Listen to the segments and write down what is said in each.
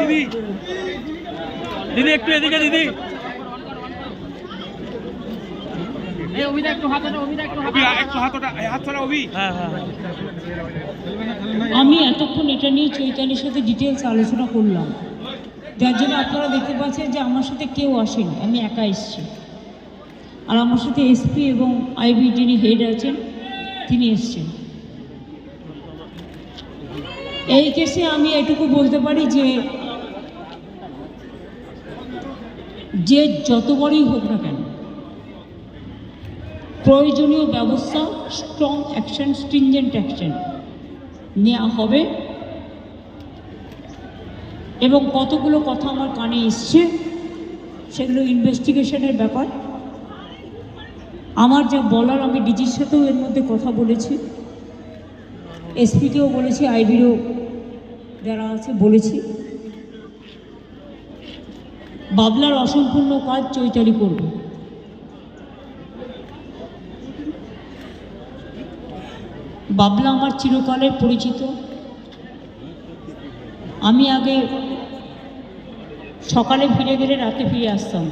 দিদি দিদি। একটু এদিকে দিদি হ্যাঁ হ্যাঁ হ্যাঁ। আমি এতক্ষণ এটা নিয়ে চৈতালির সাথে ডিটেলস আলোচনা করলাম। যার জন্য আপনারা দেখতে পাচ্ছেন যে আমার সাথে কেউ আসেনি আমি একা এসেছি। আর আমার সাথে এসপি এবং আইবি যিনি হেড আছেন তিনি এসছেন। এই কেসে আমি এটুকু বলতে পারি যে যে যত বড়ই হোক না কেন, প্রয়োজনীয় ব্যবস্থা স্ট্রং অ্যাকশন স্ট্রিনজেন্ট অ্যাকশন নেওয়া হবে। এবং কতগুলো কথা আমার কানে এসছে, সেগুলো ইনভেস্টিগেশনের ব্যাপার। আমার যা বলার, আমি ডিজির সাথেও এর মধ্যে কথা বলেছি। এসপিকেও বলেছি আইবিরও যারা আছে বলেছি। বাবলার অসম্পূর্ণ কাজ চৈতালি করবে। বাবলা আমার চিরকালের পরিচিত। আমি আগে সকালে ফিরে গেলে রাতে ফিরে আসতাম।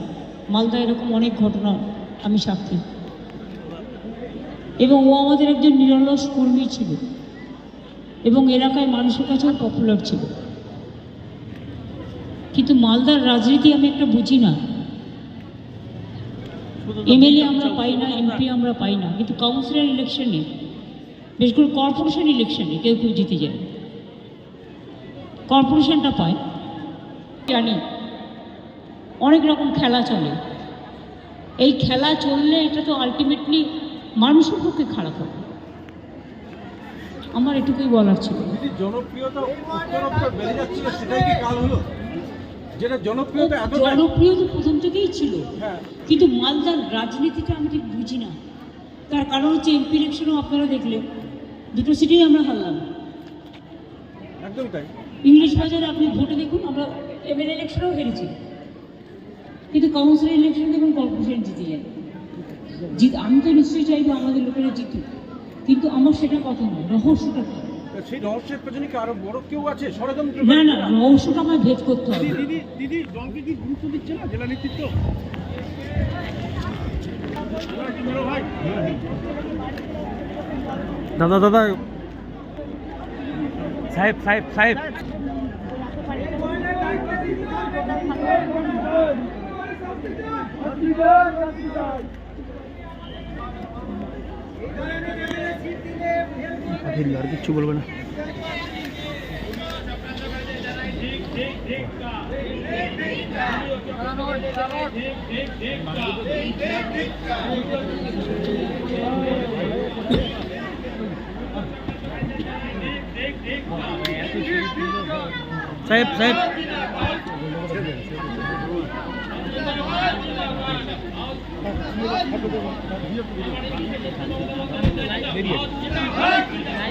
মালদা এরকম অনেক ঘটনা আমি সাক্ষী। এবং ও আমাদের একজন নিরলস কর্মী ছিল। এবং এলাকায় মানুষের কাছেও পপুলার ছিল। কিন্তু মালদার রাজনীতি আমি একটা বুঝি না। এমএলএ আমরা পাই না এমপি আমরা পাই না কিন্তু কাউন্সিলর ইলেকশনে বিশেষ করে কর্পোরেশন ইলেকশনে কেউ কেউ জিতে যায়। কর্পোরেশনটা পায়। জানি অনেক রকম খেলা চলে। এই খেলা চললে এটা তো আলটিমেটলি মানুষের পক্ষে খারাপ হবে। আমার এটুকুই বলার ছিল। জনপ্রিয়তা বেড়ে যাচ্ছিল সেটাই কি কাল হলো? যেটা জনপ্রিয়তা এত জনপ্রিয় তো প্রথম থেকেই ছিল। হ্যাঁ। কিন্তু মালদার রাজনীতিটা আমি ঠিক বুঝি না। তার কারণ হচ্ছে এমপি ইলেকশনও আপনারা দেখলেন। দুটো সিটেই আমরা হারলাম। একদম তাই। ইংলিশ বাজারে আপনি ভোটে দেখুন আমরা এমএলএ ইলেকশনেও হেরেছি। কিন্তু কাউন্সিলর ইলেকশন দেখুন কর্পোরেশন জিতে যায়। জিত আমি তো নিশ্চয়ই চাইব আমাদের লোকেরা জিতুক। কিন্তু আমার সেটা কথা নয় রহস্যটা কি? সেই রহস্যের পেছনে কি আরও বড় কেউ আছে? ষড়যন্ত্র না না রহস্যটা আমার ভেদ করতে হবে। দিদি দিদি দলকে কি গুরুত্ব দিচ্ছে না জেলা নেতৃত্ব? দাদা দাদা। সাহেব সাহেব সাহেব। আর কিচ্ছু বলবে না সাহেব সাহেব Nereye?